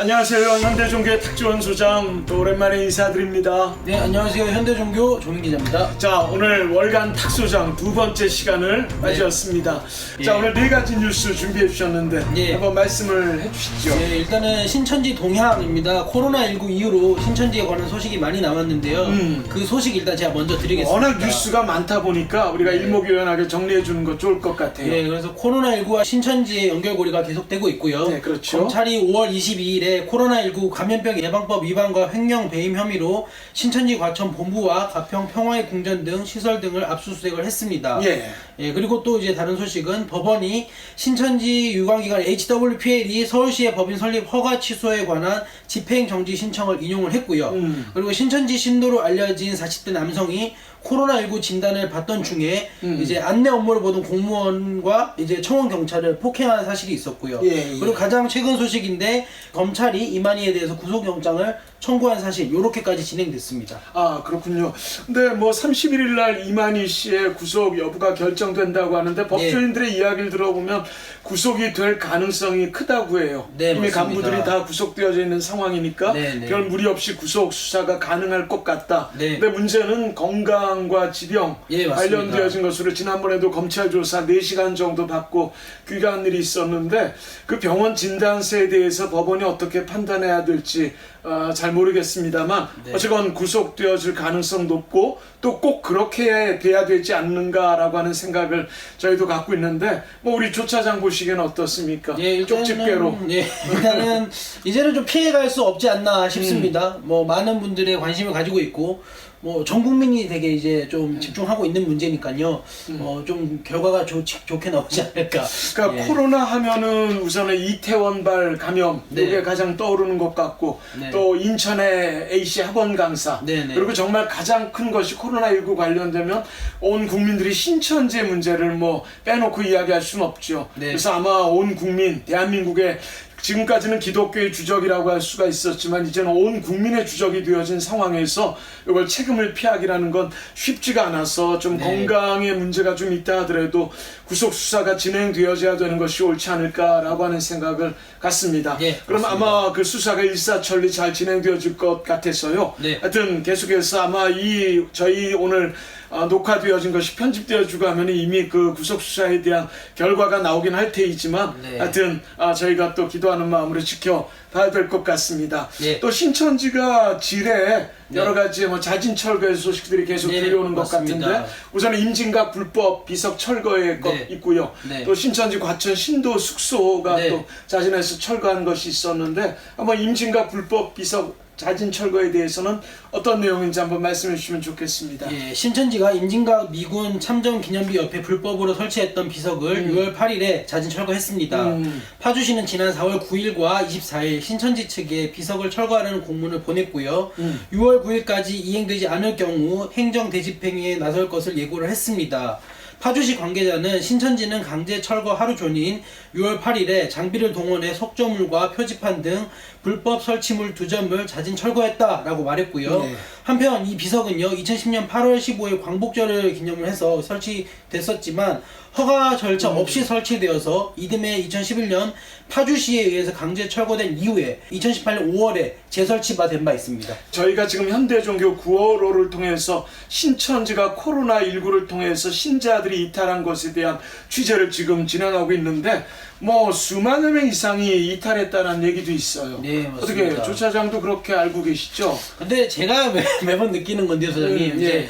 안녕하세요. 현대종교의 탁지원 소장 또 오랜만에 인사드립니다. 네, 안녕하세요. 현대종교 조민 기자입니다. 자 오늘 월간 탁 소장 두 번째 시간을 맞이했습니다. 자 예. 오늘 네 가지 뉴스 준비해 주셨는데 예. 한번 말씀을 해 주시죠. 네, 일단은 신천지 동향입니다. 코로나19 이후로 신천지에 관한 소식이 많이 나왔는데요. 음. 그 소식 일단 제가 먼저 드리겠습니다. 워낙 뉴스가 많다 보니까 우리가 일목요연하게 정리해 주는 거 좋을 것 같아요. 네, 그래서 코로나19와 신천지의 연결고리가 계속되고 있고요. 네, 그렇죠. 검찰이 5월 22일에 코로나19 감염병 예방법 위반과 횡령 배임 혐의로 신천지 과천 본부와 가평 평화의 궁전 등 시설 등을 압수수색을 했습니다. 예. 예, 그리고 또 이제 다른 소식은 법원이 신천지 유관기관 HWPL이 서울시의 법인 설립 허가 취소에 관한 집행 정지 신청을 인용을 했고요. 음. 그리고 신천지 신도로 알려진 40대 남성이 코로나19 진단을 받던 중에 음. 이제 안내 업무를 보던 공무원과 이제 청원 경찰을 폭행한 사실이 있었고요. 예, 예. 그리고 가장 최근 소식인데 검찰이 이만희에 대해서 구속영장을 청구한 사실 요렇게까지 진행됐습니다. 아 그렇군요. 근데 뭐 31일 날 이만희 씨의 구속 여부가 결정된다고 하는데 법조인들의 이야기를 들어보면 구속이 될 가능성이 크다고 해요. 네, 이미 맞습니다. 간부들이 다 구속되어져 있는 상황이니까 네, 네. 별 무리 없이 구속 수사가 가능할 것 같다. 네. 근데 문제는 건강 과 지병 예. 관련되어진 것으로 지난번에도 검찰 조사 4시간 정도 받고 귀가한 일이 있었는데 그 병원 진단서에 대해서 법원이 어떻게 판단해야 될지 어, 잘 모르겠습니다만 네. 어쨌건 구속되어질 가능성 높고 또 꼭 그렇게 돼야 되지 않는가라고 하는 생각을 저희도 갖고 있는데 뭐 우리 조 차장 보시기에는 어떻습니까? 예, 일단은, 쪽집게로 예, 일단은 이제는 좀 피해갈 수 없지 않나 싶습니다. 음. 뭐 많은 분들의 관심을 가지고 있고 뭐 전 국민이 되게 이제 좀 집중하고 있는 문제니까요. 어, 좀 결과가 좋, 좋게 나오지 않을까. 음. 그러니까 예. 코로나 하면은 우선은 이태원발 감염 네. 이게 가장 떠오르는 것 같고 네. 또 인천의 A씨 학원 강사 네, 네. 그리고 정말 가장 큰 것이 코로나19 관련되면 온 국민들이 신천지 문제를 뭐 빼놓고 이야기할 수는 없죠. 네. 그래서 아마 온 국민 대한민국의 지금까지는 기독교의 주적이라고 할 수가 있었지만 이제는 온 국민의 주적이 되어진 상황에서 이걸 책임을 피하기라는 건 쉽지가 않아서 좀 네. 건강에 문제가 좀 있다 하더라도 구속 수사가 진행되어져야 되는 것이 옳지 않을까라고 하는 생각을 갖습니다. 예, 그럼 맞습니다. 아마 그 수사가 일사천리 잘 진행되어질 것 같아서요. 네. 하여튼 계속해서 아마 이 저희 오늘 아, 녹화되어진 것이 편집되어지고 하면 이미 그 구속 수사에 대한 결과가 나오긴 할 테이지만 네. 하여튼 아, 저희가 또 기도하는 마음으로 지켜봐야 될 것 같습니다. 예. 또 신천지가 지뢰 네. 여러 가지 뭐 자진 철거의 소식들이 계속 네, 들려오는 것 맞습니다. 같은데 우선 임진각 불법 비석 철거의 것 네. 있고요. 네. 또 신천지 과천 신도 숙소가 네. 또 자진해서 철거한 것이 있었는데 한번 임진각 불법 비석 자진 철거에 대해서는 어떤 내용인지 한번 말씀해 주시면 좋겠습니다. 예, 신천지가 임진각 미군 참전 기념비 옆에 불법으로 설치했던 비석을 6월 8일에 자진 철거했습니다. 음. 파주시는 지난 4월 9일과 24일 신천지 측에 비석을 철거하라는 공문을 보냈고요. 음. 6월 9일까지 이행되지 않을 경우 행정 대집행위에 나설 것을 예고를 했습니다. 파주시 관계자는 신천지는 강제 철거 하루 전인 6월 8일에 장비를 동원해 석조물과 표지판 등 불법 설치물 두 점을 자진 철거했다라고 말했고요. 네. 한편 이 비석은요 2010년 8월 15일 광복절을 기념을 해서 설치됐었지만 허가 절차 없이 설치되어서 이듬해 2011년 파주시에 의해서 강제 철거된 이후에 2018년 5월에 재설치가 된 바 있습니다. 저희가 지금 현대종교 9월호를 통해서 신천지가 코로나19를 통해서 신자들이 이탈한 것에 대한 취재를 지금 진행하고 있는데 뭐 수만여 명 이상이 이탈했다는 얘기도 있어요. 네, 어떻게 맞습니다. 조차장도 그렇게 알고 계시죠? 근데 제가 매, 매번 느끼는 건데요, 사장님. 음, 이제 예.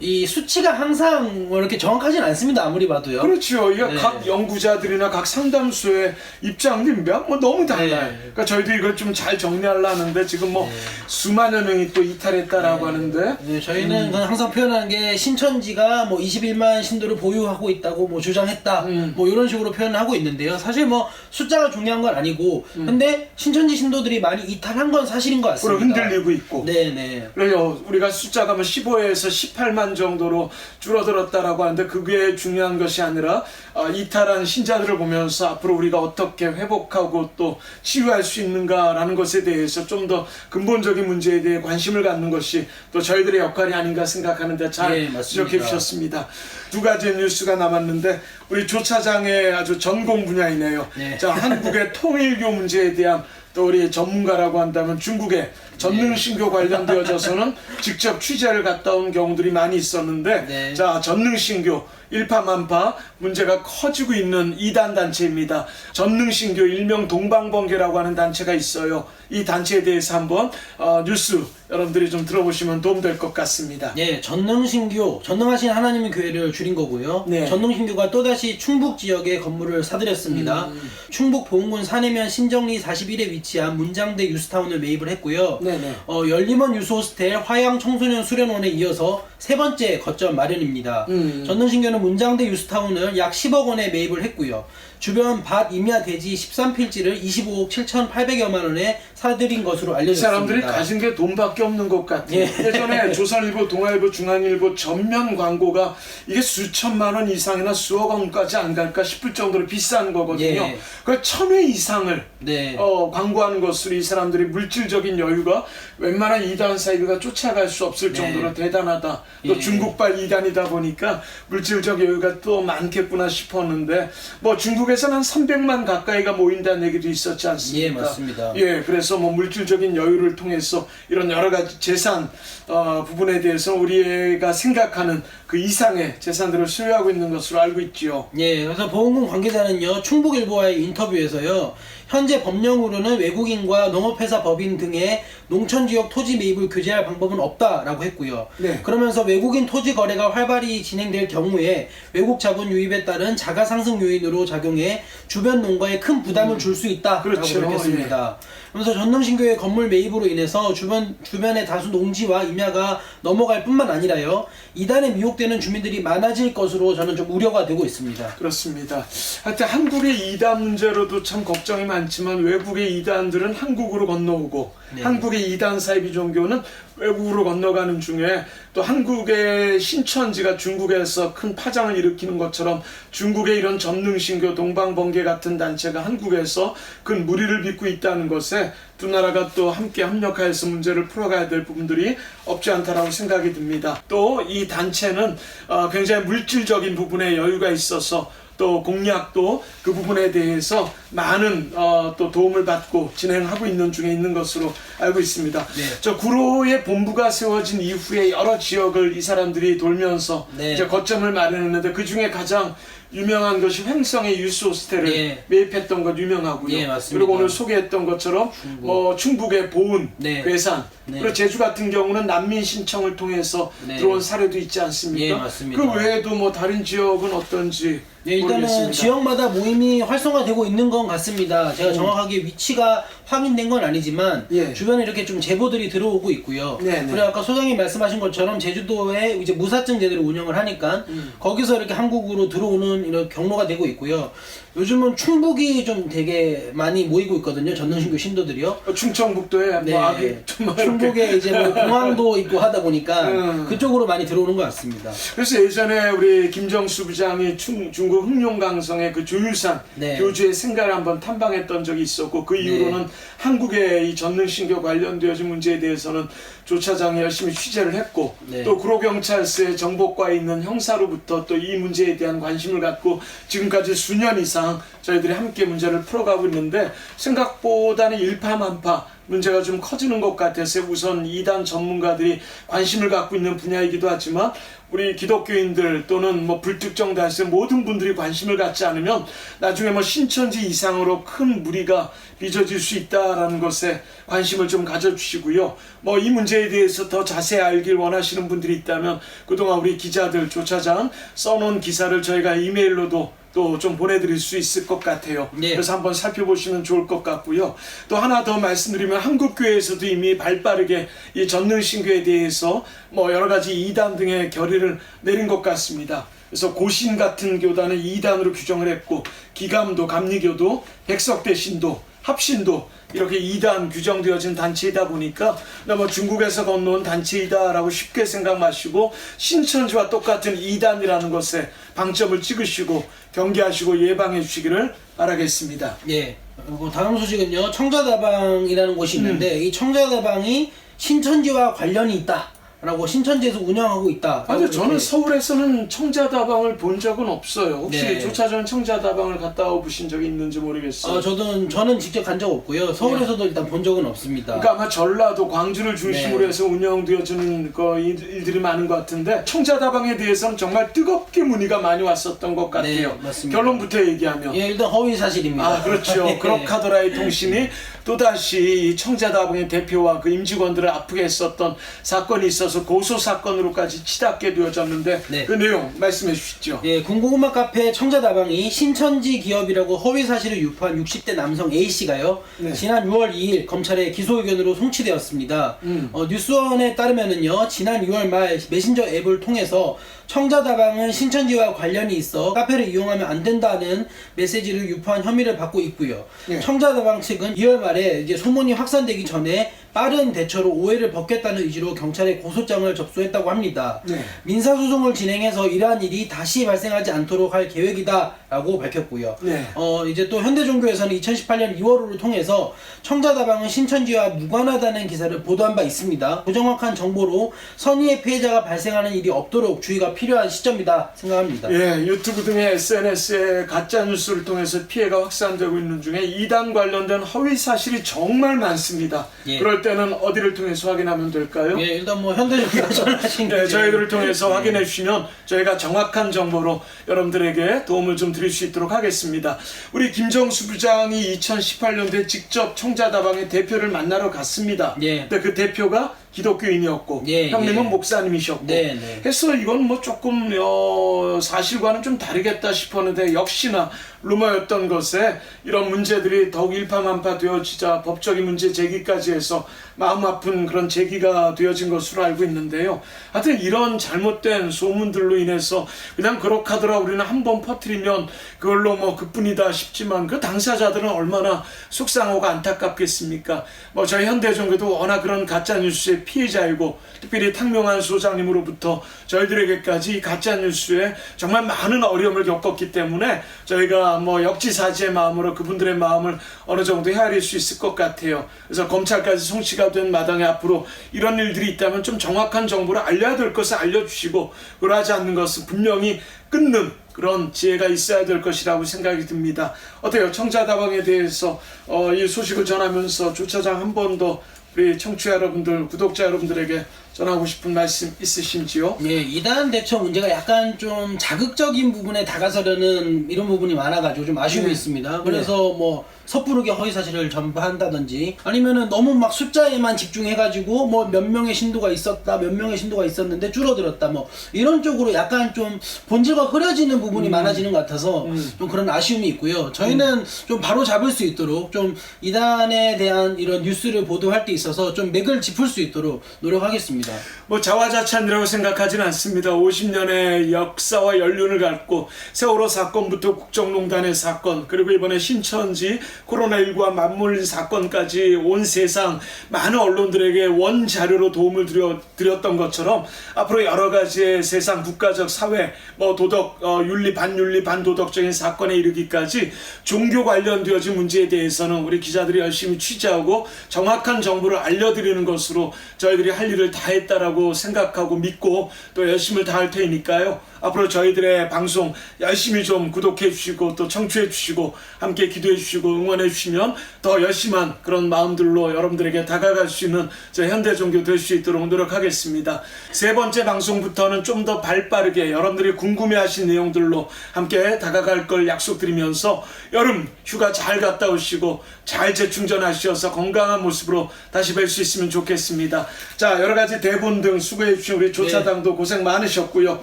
이 수치가 항상 뭐 이렇게 정확하진 않습니다. 아무리 봐도요. 그렇죠. 네. 각 연구자들이나 각 상담소의 입장들이 몇- 뭐 너무 달라요. 네. 그러니까 저희도 이걸 좀 잘 정리하려 하는데 지금 뭐 수만여 명이 또 이탈했다라고 하는데 네, 저희는 음. 항상 표현하는 게 신천지가 뭐 21만 신도를 보유하고 있다고 뭐 주장했다 음. 뭐 이런 식으로 표현을 하고 있는데요. 사실 뭐 숫자가 중요한 건 아니고 음. 근데 신천지 신도들이 많이 이탈한 건 사실인 것 같습니다. 흔들리고 있고 네 네. 그래요. 우리가 숫자가 뭐 15에서 18만 정도로 줄어들었다라고 하는데 그게 중요한 것이 아니라 아, 이탈한 신자들을 보면서 앞으로 우리가 어떻게 회복하고 또 치유할 수 있는가라는 것에 대해서 좀 더 근본적인 문제에 대해 관심을 갖는 것이 또 저희들의 역할이 아닌가 생각하는데 잘 네, 맞습니다. 지적해 주셨습니다. 두 가지 뉴스가 남았는데 우리 조 차장의 아주 전공 분야이네요. 네. 자, 한국의 통일교 문제에 대한 또 우리 전문가라고 한다면 중국의 전능 신교 관련되어져서는 직접 취재를 갔다 온 경우들이 많이 있었는데 네. 자 전능 신교 일파만파 문제가 커지고 있는 이단 단체입니다. 전능신교 일명 동방번개라고 하는 단체가 있어요. 이 단체에 대해서 한번 어, 뉴스 여러분들이 좀 들어보시면 도움될 것 같습니다. 예, 전능신교, 전능하신 하나님의 교회를 줄인 거고요. 네. 전능신교가 또다시 충북 지역에 건물을 사들였습니다. 음. 충북 보은군 산해면 신정리 41에 위치한 문장대 유스타운을 매입을 했고요. 네네. 어, 열림원 유소호스텔 화양 청소년 수련원에 이어서 세 번째 거점 마련입니다. 음. 전능신교는 문장대 유스타운을 약 10억 원에 매입을 했고요. 주변 밭 임야 대지 13필지를 25억 7,800여만 원에 사들인 것으로 이 알려졌습니다. 사람들이 가진 게 돈밖에 없는 것 같아요. 예. 예전에 조선일보, 동아일보, 중앙일보 전면 광고가 이게 수천만 원 이상이나 수억 원까지 안 갈까 싶을 정도로 비싼 거거든요. 예. 그 천회 이상을 네. 어, 광고하는 것으로 이 사람들이 물질적인 여유가 웬만한 이단 사이비가 쫓아갈 수 없을 네. 정도로 대단하다. 또 예. 중국발 이단이다 보니까 물질적 여유가 또 많겠구나 싶었는데 뭐 중국에 서는 한 300만 가까이가 모인다는 얘기도 있었지 않습니까? 예, 맞습니다. 예, 그래서 뭐 물질적인 여유를 통해서 이런 여러 가지 재산 어, 부분에 대해서 우리가 생각하는 그 이상의 재산들을 소유하고 있는 것으로 알고 있지요. 예, 그래서 보험금 관계자는요, 충북일보와의 인터뷰에서요, 현재 법령으로는 외국인과 농업회사 법인 등의 농촌 지역 토지 매입을 규제할 방법은 없다라고 했고요. 네. 그러면서 외국인 토지 거래가 활발히 진행될 경우에 외국 자본 유입에 따른 자가 상승 요인으로 작용해 주변 농가에 큰 부담을 줄 수 있다라고 그렇죠. 밝혔습니다. 그러면서 전능신교의 건물 매입으로 인해서 주변 주변의 다수 농지와 임야가 넘어갈 뿐만 아니라요, 이단에 미혹되는 주민들이 많아질 것으로 저는 좀 우려가 되고 있습니다. 그렇습니다. 하여튼 한국의 이단 문제로도 참 걱정이 많 지만 외국의 이단들은 한국으로 건너오고 네. 한국의 이단 사이비 종교는 외국으로 건너가는 중에 또 한국의 신천지가 중국에서 큰 파장을 일으키는 것처럼 중국의 이런 전능신교 동방번개 같은 단체가 한국에서 큰 무리를 빚고 있다는 것에 두 나라가 또 함께 협력하여서 문제를 풀어가야 될 부분들이 없지 않다라고 생각이 듭니다. 또 이 단체는 어, 굉장히 물질적인 부분에 여유가 있어서 또 공약도 그 부분에 대해서 많은 어, 또 도움을 받고 진행하고 있는 중에 있는 것으로 알고 있습니다. 네. 저 구로의 본부가 세워진 이후에 여러 지역을 이 사람들이 돌면서 네. 이제 거점을 마련했는데 그 중에 가장 유명한 것이 횡성의 유스 호스텔을 예. 매입했던 것 유명하고요. 예, 맞습니다. 그리고 오늘 소개했던 것처럼 뭐 충북의 보은, 네. 괴산, 네. 그리고 제주 같은 경우는 난민 신청을 통해서 네. 들어온 사례도 있지 않습니까? 예, 맞습니다. 그 외에도 뭐 다른 지역은 어떤지 네, 일단은 모르겠습니다. 지역마다 모임이 활성화되고 있는 건 같습니다. 제가 정확하게 위치가 확인된 건 아니지만 예. 주변에 이렇게 좀 제보들이 들어오고 있고요. 네, 네. 그리고 아까 소장님 말씀하신 것처럼 제주도에 이제 무사증 제대로 운영을 하니까 음. 거기서 이렇게 한국으로 들어오는 이런 경로가 되고 있고요. 요즘은 충북이 좀 되게 많이 모이고 있거든요. 전능신교 신도들이요. 어, 충청북도에 네. 뭐 아기 좀 이렇게 충북에 이제 뭐 공항도 있고 하다 보니까 음. 그쪽으로 많이 들어오는 것 같습니다. 그래서 예전에 우리 김정수 부장이 충, 중국 흑룡강성의 그 조유산 네. 교주의 생가를 한번 탐방했던 적이 있었고 그 이후로는 한국의 이 전능신교 관련되어진 문제에 대해서는 조 차장이 열심히 취재를 했고 네. 또 구로경찰서의 정보과에 있는 형사로부터 또 이 문제에 대한 관심을 갖고 지금까지 수년 이상 저희들이 함께 문제를 풀어가고 있는데 생각보다는 일파만파 문제가 좀 커지는 것 같아서 우선 이단 전문가들이 관심을 갖고 있는 분야이기도 하지만 우리 기독교인들 또는 뭐 불특정 다수의 모든 분들이 관심을 갖지 않으면 나중에 뭐 신천지 이상으로 큰 무리가 빚어질 수 있다라는 것에 관심을 좀 가져주시고요. 뭐 이 문제에 대해서 더 자세히 알길 원하시는 분들이 있다면 그동안 우리 기자들 조차장 써놓은 기사를 저희가 이메일로도 또 좀 보내드릴 수 있을 것 같아요. 네. 그래서 한번 살펴보시면 좋을 것 같고요. 또 하나 더 말씀드리면 한국교회에서도 이미 발빠르게 이 전능신교에 대해서 뭐 여러 가지 이단 등의 결의를 내린 것 같습니다. 그래서 고신 같은 교단은 이단으로 규정을 했고 기감도 감리교도 백석대 신도 합신도 이렇게 이단 규정되어진 단체이다 보니까 너무 중국에서 건너온 단체이다라고 쉽게 생각 마시고 신천지와 똑같은 이단이라는 것에 방점을 찍으시고 경계하시고 예방해 주시기를 바라겠습니다. 예. 그리고 다음 소식은요. 청자다방이라는 곳이 음. 있는데 이 청자다방이 신천지와 관련이 있다. 라고 신천지에서 운영하고 있다. 아, 근데 저는 서울에서는 청자다방을 본 적은 없어요. 혹시 네. 조차전 청자다방을 갔다 와보신 적이 있는지 모르겠어요. 어, 저는 저는 직접 간 적 없고요. 서울에서도 일단 본 적은 없습니다. 그러니까 아마 전라도 광주를 중심으로 네. 해서 운영되어지는 그 일- 일들이 많은 것 같은데 청자다방에 대해서는 정말 뜨겁게 문의가 많이 왔었던 것 같아요. 네, 맞습니다. 결론부터 얘기하면 예, 일단 허위 사실입니다. 아 그렇죠. 네. 그렇카더라의 통신이 또 다시 이 청자다방의 대표와 그 임직원들을 아프게 했었던 사건이 있 어서 고소 사건으로까지 치닫게 되어졌는데 네. 그 내용 말씀해 주시죠. 예, 군고구마 카페 청자다방이 신천지 기업이라고 허위 사실을 유포한 60대 남성 A 씨가요. 네. 지난 6월 2일 검찰에 기소 의견으로 송치되었습니다. 음. 어, 뉴스원에 따르면은요. 지난 6월 말 메신저 앱을 통해서 청자다방은 신천지와 관련이 있어 카페를 이용하면 안 된다는 메시지를 유포한 혐의를 받고 있고요. 예. 청자다방 측은 2월 말에 이제 소문이 확산되기 전에 빠른 대처로 오해를 벗겠다는 의지로 경찰에 고소장을 접수했다고 합니다. 네. 민사소송을 진행해서 이러한 일이 다시 발생하지 않도록 할 계획이다라고 밝혔고요. 네. 어, 이제 또 현대종교에서는 2018년 2월호를 통해서 청자다방은 신천지와 무관하다는 기사를 보도한 바 있습니다. 부정확한 정보로 선의의 피해자가 발생하는 일이 없도록 주의가 필요한 시점이다 생각합니다. 예, 유튜브 등의 SNS에 가짜 뉴스를 통해서 피해가 확산되고 있는 중에 이단 관련된 허위 사실이 정말 많습니다. 예. 그럴 때는 어디를 통해서 확인하면 될까요? 예, 일단 뭐 현대종교가 전하신 네, 게 저희들을 통해서 확인해 주시면 저희가 정확한 정보로 여러분들에게 도움을 좀 드릴 수 있도록 하겠습니다. 우리 김정수 부장이 2018년도에 직접 청자다방의 대표를 만나러 갔습니다. 예. 근데 그 대표가 기독교인이었고 예, 형님은 예. 목사님이셨고 네, 네. 해서 이건 뭐 조금 어, 사실과는 좀 다르겠다 싶었는데 역시나 루머였던 것에 이런 문제들이 더욱 일파만파 되어지자 법적인 문제 제기까지 해서 마음 아픈 그런 제기가 되어진 것으로 알고 있는데요. 하여튼 이런 잘못된 소문들로 인해서 그냥 그렇하더라 우리는 한 번 퍼뜨리면 그걸로 뭐 그뿐이다 싶지만 그 당사자들은 얼마나 속상하고 안타깝겠습니까? 뭐 저희 현대종교도 워낙 그런 가짜 뉴스 의 피해자이고 특별히 탕명한 소장님으로부터 저희들에게까지 이 가짜 뉴스에 정말 많은 어려움을 겪었기 때문에 저희가 뭐 역지사지의 마음으로 그분들의 마음을 어느 정도 헤아릴 수 있을 것 같아요. 그래서 검찰까지 송치가 된 마당에 앞으로 이런 일들이 있다면 좀 정확한 정보를 알려야 될 것을 알려주시고 그러하지 않는 것은 분명히 끊는 그런 지혜가 있어야 될 것이라고 생각이 듭니다. 어때요? 청자다방에 대해서 어, 이 소식을 전하면서 조차장 한 번 더 우리 청취자 여러분들, 구독자 여러분들에게 전하고 싶은 말씀 있으신지요? 예, 이단 대처 문제가 약간 좀 자극적인 부분에 다가서려는 이런 부분이 많아가지고 좀 아쉬움이 네. 있습니다. 그래서 뭐 섣부르게 허위 사실을 전파한다든지 아니면은 너무 막 숫자에만 집중해가지고 뭐 몇 명의 신도가 있었다, 몇 명의 신도가 있었는데 줄어들었다, 뭐 이런 쪽으로 약간 좀 본질과 흐려지는 부분이 많아지는 것 같아서 좀 그런 아쉬움이 있고요. 저희는 좀 바로 잡을 수 있도록 좀 이단에 대한 이런 뉴스를 보도할 때 있어서 좀 맥을 짚을 수 있도록 노력하겠습니다. 뭐 자화자찬이라고 생각하지는 않습니다. 50년의 역사와 연륜을 갖고 세월호 사건부터 국정농단의 사건 그리고 이번에 신천지 코로나19와 맞물린 사건까지 온 세상 많은 언론들에게 원 자료로 도움을 드려, 드렸던 것처럼 앞으로 여러 가지의 세상 국가적 사회 뭐 도덕 어, 윤리 반윤리 반도덕적인 사건에 이르기까지 종교 관련되어진 문제에 대해서는 우리 기자들이 열심히 취재하고 정확한 정보를 알려드리는 것으로 저희들이 할 일을 다 했다라고 생각하고 믿고 또 열심을 다할 테니까요. 앞으로 저희들의 방송 열심히 좀 구독해 주시고 또 청취해 주시고 함께 기도해 주시고 응원해 주시면 더 열심한 그런 마음들로 여러분들에게 다가갈 수 있는 저 현대 종교 될 수 있도록 노력하겠습니다. 세 번째 방송부터는 좀 더 발빠르게 여러분들이 궁금해 하신 내용들로 함께 다가갈 걸 약속드리면서 여름 휴가 잘 갔다 오시고 잘 재충전하셔서 건강한 모습으로 다시 뵐 수 있으면 좋겠습니다. 자, 여러 가지 대본 등 수고해 주신 우리 조차장도 고생 많으셨고요.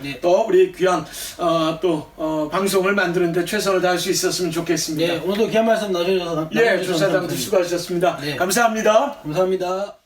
네. 또 우리 귀한 어, 또 어, 방송을 만드는데 최선을 다할 수 있었으면 좋겠습니다. 예, 오늘도 귀한 말씀 나눠주셔서 예, 나눠주셔서 조차장도 감사합니다. 수고하셨습니다. 네. 감사합니다. 감사합니다.